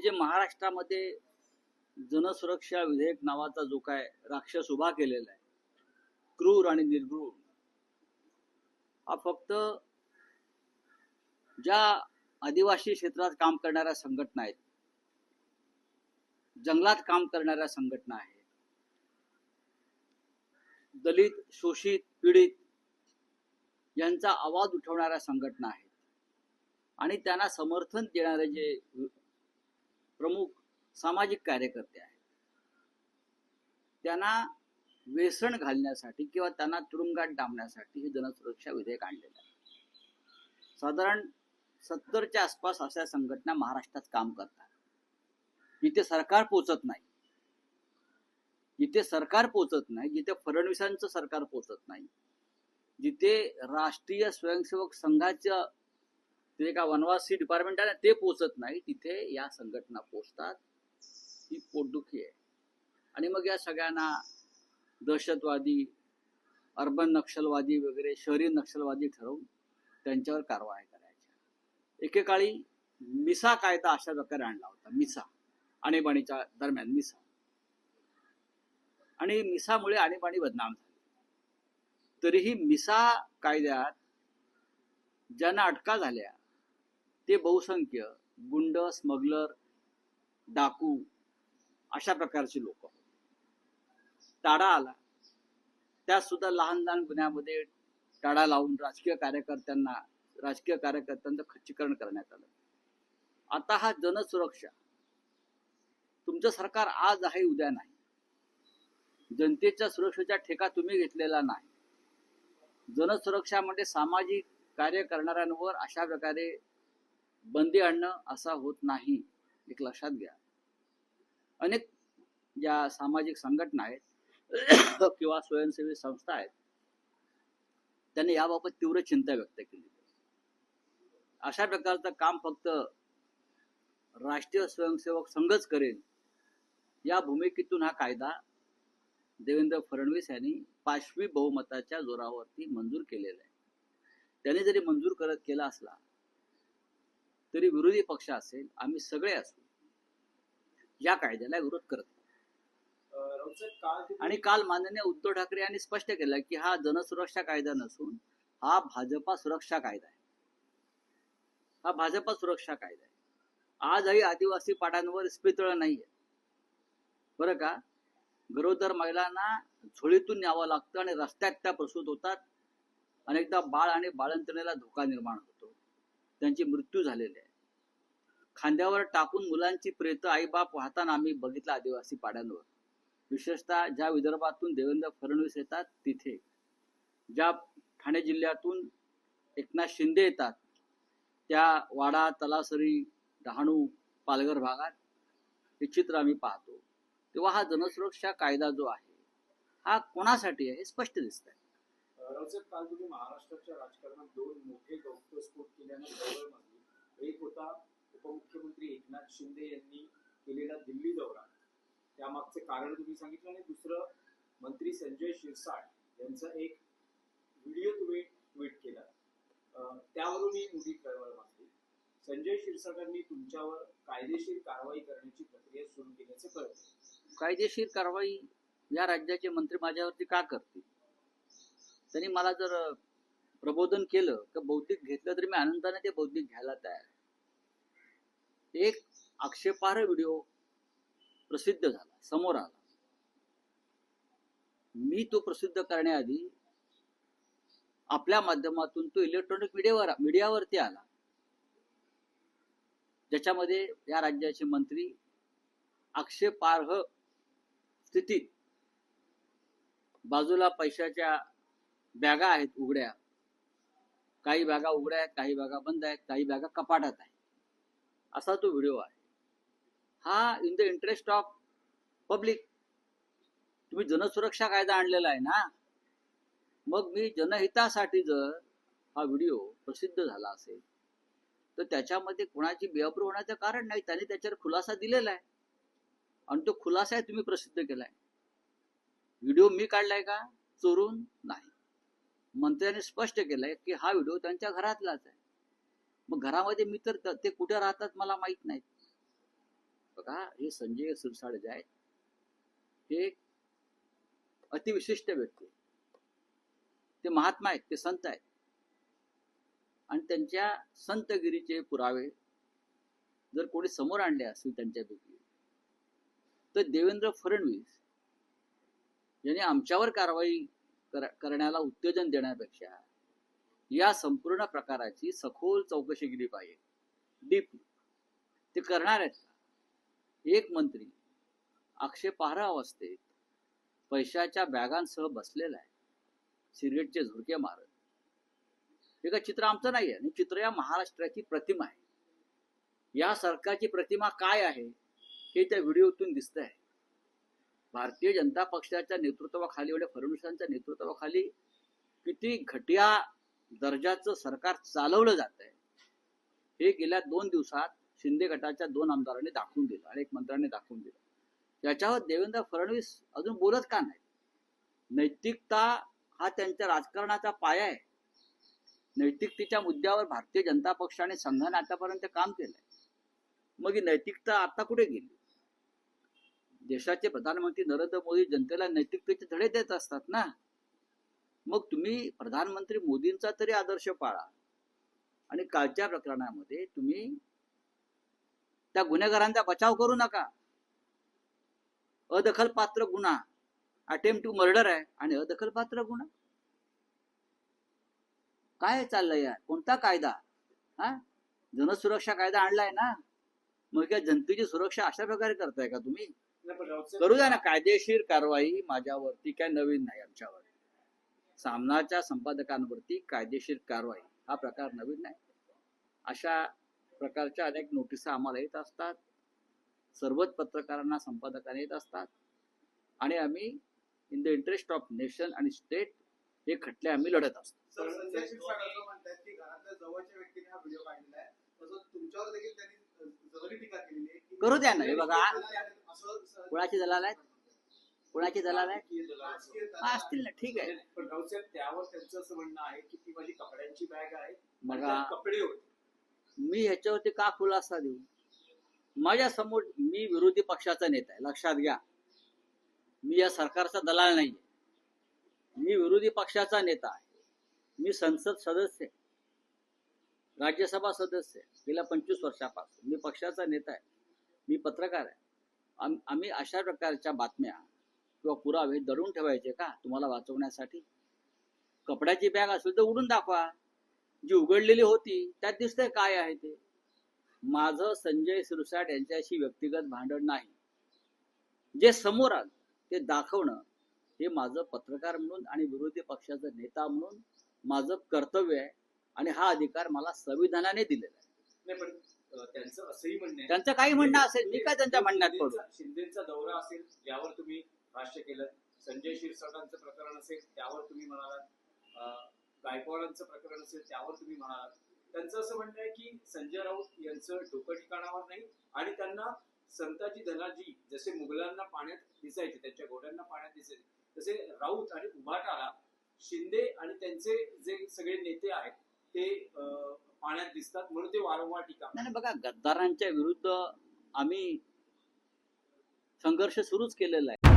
हे जे महाराष्ट्रामध्ये जनसुरक्षा विधेयक नावाचा जो काय राक्षस उभा केलेला आहे क्रूर आणि निर्घृण हा फक्त ज्या आदिवासी क्षेत्रात काम करणाऱ्या संघटना आहेत जंगलात काम करणाऱ्या संघटना आहेत दलित शोषित पीडित यांचा आवाज उठवणाऱ्या संघटना आहेत आणि त्यांना समर्थन देणारे जे प्रमुख सामाजिक कार्यकर्ते आहेत. त्यांना वेसण घालण्यासाठी किंवा त्यांना तुरुंगात डांबण्यासाठी हे जनसुरक्षा विधेयक आणलेलं आहे. साधारण सत्तरच्या आसपास अशा संघटना महाराष्ट्रात काम करतात. जिथे सरकार पोचत नाही जिथे सरकार पोचत नाही जिथे फडणवीसांचं सरकार पोचत नाही जिथे राष्ट्रीय स्वयंसेवक संघाचं ते का वनवासी डिपार्टमेंट आहे ते पोचत नाही. तिथे या संघटना पोचतात. ही पोटदुखी आहे. आणि मग या सगळ्यांना दहशतवादी अर्बन नक्षलवादी वगैरे शहरी नक्षलवादी ठरवून त्यांच्यावर कारवाई करायच्या एकेकाळी मिसा कायदा अशा प्रकारे आणला होता. मिसा. आणीबाणीच्या दरम्यान मिसा. आणि मिसामुळे आणीबाणी बदनाम झाली. तरीही मिसा कायद्यात ज्यांना अटका झाल्या ते बहुसंख्य गुंड स्मगलर डाकू अशा प्रकारची लोक. टाडा आला. त्यात सुद्धा लहान लहान गुन्ह्यामध्ये टाळा लावून राजकीय कार्यकर्त्यांना राजकीय कार्यकर्त्यांचं खच्चीकरण करण्यात आलं. आता हा जनसुरक्षा. तुमचं सरकार आज आहे उद्या नाही. जनतेच्या सुरक्षेचा ठेका तुम्ही घेतलेला नाही. जनसुरक्षा म्हणजे सामाजिक कार्य करणाऱ्यांवर अशा प्रकारे बंदी आणणं असा होत नाही एक लक्षात घ्या. अनेक ज्या सामाजिक संघटना आहेत किंवा स्वयंसेवी संस्था आहेत त्यांनी याबाबत तीव्र चिंता व्यक्त केली. अशा प्रकारचं काम फक्त राष्ट्रीय स्वयंसेवक संघच करेल या भूमिकेतून हा कायदा देवेंद्र फडणवीस यांनी पाचवी बहुमताच्या जोरावरती मंजूर केलेला आहे. त्यांनी जरी मंजूर करत केला असला तरी विरोधी पक्ष असेल आम्ही सगळे असू. या कायद्याला विरोध करत आणि काल माननीय उद्धव ठाकरे यांनी स्पष्ट केलं की हा जनसुरक्षा कायदा नसून हा भाजपा सुरक्षा कायदा आहे. हा भाजपा सुरक्षा कायदा आहे. आजही आदिवासी पाड्यांवर इस्पितळ नाहीये. बरं का? गरोदर महिलांना झोळीतून न्यावं लागतं आणि रस्त्यात त्या प्रसूत होतात. अनेकदा बाळ आणि बाळंतणीला धोका निर्माण होतो. त्यांचे मृत्यू झालेले आहे. खांद्यावर टाकून मुलांची प्रेत आईबाप वाहताना आम्ही बघितलं आदिवासी पाड्यांवर. विशेषतः ज्या विदर्भातून देवेंद्र फडणवीस येतात तिथे. ज्या ठाणे जिल्ह्यातून एकनाथ शिंदे येतात त्या वाडा तलासरी डहाणू पालघर भागात हे चित्र आम्ही पाहतो. तेव्हा हा जनसुरक्षा कायदा जो आहे हा कोणासाठी आहे हे स्पष्ट दिसत आहे अं, काल तुम्ही महाराष्ट्राच्या राजकारणात दोन मोठे गौप्यस्फोट केल्याने चळवळ माजली एक होता उपमुख्यमंत्री एकनाथ शिंदे यांनी केलेला दिल्ली दौरा. त्यामागचे कारण तुम्ही सांगितलं आणि दुसरं मंत्री संजय शिरसाट यांचा एक व्हिडिओ तुम्ही ट्विट केला. त्यावरून ही मोठी चळवळ मागली संजय शिरसाटांनी तुमच्यावर कायदेशीर कारवाई करण्याची प्रक्रिया सुरू केल्याचं कळते कायदेशीर कारवाई या राज्याचे मंत्री माझ्यावरती का करतील? त्यांनी मला जर प्रबोधन केलं तर बौद्धिक घेतलं तरी मी आनंदाने ते बौद्धिक घ्यायला तयार एक आक्षेपार्ह व्हिडिओ प्रसिद्ध झाला समोर आला. मी तो प्रसिद्ध करण्याआधी आपल्या माध्यमातून तो इलेक्ट्रॉनिक मीडियावर मीडियावरती आला. ज्याच्यामध्ये या राज्याचे मंत्री आक्षेपार्ह स्थितीत बाजूला पैशाच्या बॅगा आहेत उघड्या. काही बॅगा उघड्या आहेत काही बॅगा बंद आहेत काही बॅगा कपाटात आहेत. असा तो व्हिडिओ आहे. हा in the interest of public तुम्ही जनसुरक्षा कायदा आणलेला आहे ना? मग मी जनहितासाठी जर हा व्हिडिओ प्रसिद्ध झाला असेल तर त्याच्यामध्ये कोणाची बेअब्रू होण्याचं कारण नाही. त्यांनी त्याच्यावर खुलासा दिलेला आहे. आणि तो खुलासा तुम्ही प्रसिद्ध केलाय. व्हिडिओ मी काढलाय का? चोरून नाही. मंत्र्यांनी स्पष्ट केलंय की हा व्हिडिओ त्यांच्या घरातलाच आहे. मग घरामध्ये मी तर ते कुठे राहतात मला माहीत नाही हे संजय सिरसाड जे आहेत ते अतिविशिष्ट व्यक्ती ते महात्मा आहेत ते संत आहेत. आणि त्यांच्या संतगिरीचे पुरावे जर कोणी समोर आणले असतील त्यांच्यापैकी तर देवेंद्र फडणवीस यांनी आमच्यावर कारवाई कर- करण्याला उत्तेजन देण्यापेक्षा या संपूर्ण प्रकाराची सखोल चौकशी केली पाहिजे. डीप ते करणार आहेत एक मंत्री आक्षेपार्ह अवस्थेत पैशाच्या बॅगांसह बसलेला आहे. सिगरेटचे झुडके मारत. हे का चित्र आमचं नाही आहे आणि चित्र या महाराष्ट्राची प्रतिमा आहे. या सरकारची प्रतिमा काय आहे हे त्या व्हिडिओतून दिसत आहे भारतीय जनता पक्षाच्या नेतृत्वाखाली एवढ्या फडणवीसांच्या नेतृत्वाखाली किती घटिया दर्जाचं सरकार चालवलं जात आहे हे गेल्या दोन दिवसात शिंदे गटाच्या दोन आमदारांनी दाखवून दिलं आणि एक मंत्र्यांनी दाखवून दिलं. याच्यावर देवेंद्र फडणवीस अजून बोलत का नाही नैतिकता हा त्यांच्या राजकारणाचा पाया आहे. नैतिकतेच्या मुद्द्यावर भारतीय जनता पक्षाने संघाने आतापर्यंत काम केलंय. मग ही नैतिकता आता कुठे गेली? देशाचे प्रधानमंत्री नरेंद्र मोदी जनतेला नैतिकतेचे धडे देत असतात ना? मग तुम्ही प्रधानमंत्री मोदींचा तरी आदर्श पाळा. आणि कालच्या प्रकरणामध्ये तुम्ही त्या गुन्हेगारांचा बचाव करू नका. अदखलपात्र गुन्हा अटेम्प्ट टू मर्डर आहे आणि अदखलपात्र गुन्हा. काय चाललंय यार? कोणता कायदा? हा? जनसुरक्षा कायदा आणलाय ना? मग या जनतेची सुरक्षा अशा प्रकारे करताय का तुम्ही? करू द्या ना कायदेशीर कारवाई माझ्यावरती काय नवीन नाही आमच्यावर. सामनाच्या संपादकांवरती कायदेशीर कारवाई हा प्रकार नवीन नाही. अशा प्रकारच्या अनेक नोटिसा आम्हाला येत असतात. सर्वच पत्रकारांना संपादकांना येत असतात. आणि आम्ही in the interest of nation आणि स्टेट हे खटले आम्ही लढत असतो. करू द्या ना, हे बघा. कोणाची दलाल आहेत? कोणाची दलाल आहेत? हा, असतील ना ठीक आहे. पण राऊत साहेब त्यावर त्यांचं असं म्हणणं आहे की ती माझी कपड्यांची बॅग आहे कपडे होते. मी ह्याच्यावरती का खुलासा देऊ? माझ्यासमोर मी विरोधी पक्षाचा नेता आहे लक्षात घ्या. मी या सरकारचा दलाल नाही मी विरोधी पक्षाचा नेता आहे. मी संसद सदस्य राज्यसभा सदस्य गेल्या पंचवीस वर्षापासून मी पक्षाचा नेता आहे. मी पत्रकार आहे. आम आम्ही अशा प्रकारच्या बातम्या किंवा पुरावे दडून ठेवायचे का? तुम्हाला वाचवण्यासाठी? कपड्याची बॅग असेल तर उडून दाखवा. जी उघडलेली होती त्यात दिसतंय काय आहे ते? माझं संजय सिरसाट यांच्याशी व्यक्तिगत भांडण नाही. जे समोर आलं ते दाखवणं हे माझं पत्रकार म्हणून आणि विरोधी पक्षाचा नेता म्हणून माझं कर्तव्य आहे आणि हा अधिकार मला संविधानाने दिलेला आहे. त्यांचं असंही म्हणणं त्यांचं काही म्हणणं असेल मी काय त्यांच्या म्हणण्यात पडू? शिंदेचा- दौरा असेल ज्यावर तुम्ही भाष्य केलं. संजय शिरसाटांचं प्रकरण असेल त्यावर तुम्ही म्हणालात. गायकवाडांचं प्रकरण असेल त्यावर तुम्ही म्हणालात. त्यांचं असं म्हणणं आहे की संजय राऊत यांचं डोकं ठिकाणावर नाही आणि त्यांना संताजी धनाजी जसे मुघलांना पाण्यात दिसायचे त्यांच्या घोड्यांना पाण्यात दिसायचे तसे राऊत आणि उभाटाला शिंदे आणि त्यांचे जे सगळे नेते आहेत ते अं, पाण्यात दिसतात म्हणून ते वारंवार टीका नाही बघा गद्दारांच्या विरुद्ध आम्ही संघर्ष सुरूच केलेला आहे.